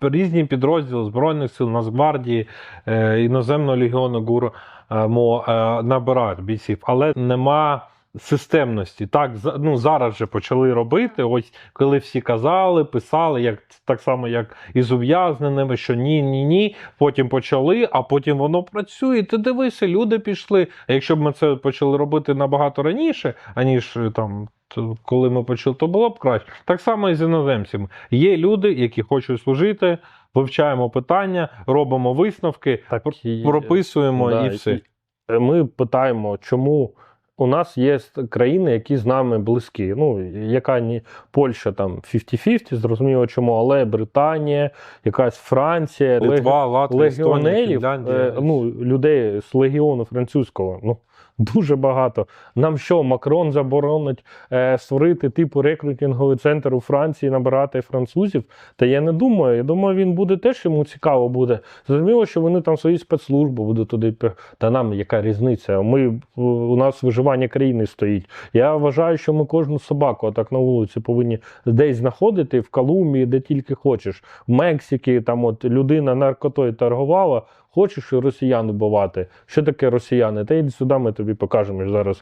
Різні підрозділи Збройних сил, Нацгвардії, е, іноземного легіону ГУР е, мо, е, набирають бійців, але нема системності. Так, ну, зараз же почали робити. Ось коли всі казали, писали, як так само, як і з ув'язненими, що ні, ні, ні. Потім почали, а потім воно працює. Ти дивися, люди пішли. А якщо б ми це почали робити набагато раніше, аніж там. Коли ми почали, то було б краще. Так само і з іноземцями. Є люди, які хочуть служити, вивчаємо питання, робимо висновки, Так, і- прописуємо Да, і все. і Ми питаємо, чому у нас є країни, які з нами близькі. Ну, яка ні Польща там 50-50, зрозуміло чому, але Британія, якась Франція, Литва, Латвія, легіонерів, Фінляндія. е, ну, людей з легіону французького. Ну, Дуже багато. Нам що, Макрон заборонить е, створити типу рекрутинговий центр у Франції, набирати французів? Та я не думаю. Я думаю, він буде теж йому цікаво буде. Зрозуміло, що вони там свої спецслужби будуть туди. Та нам яка різниця? Ми у нас виживання країни стоїть. Я вважаю, що ми кожну собаку отак на вулиці повинні десь знаходити в Колумбії, де тільки хочеш. В Мексиці там от людина наркотою торгувала. Хочеш росіян вбивати? Що таке росіяни? Та йди сюди, ми тобі покажемо зараз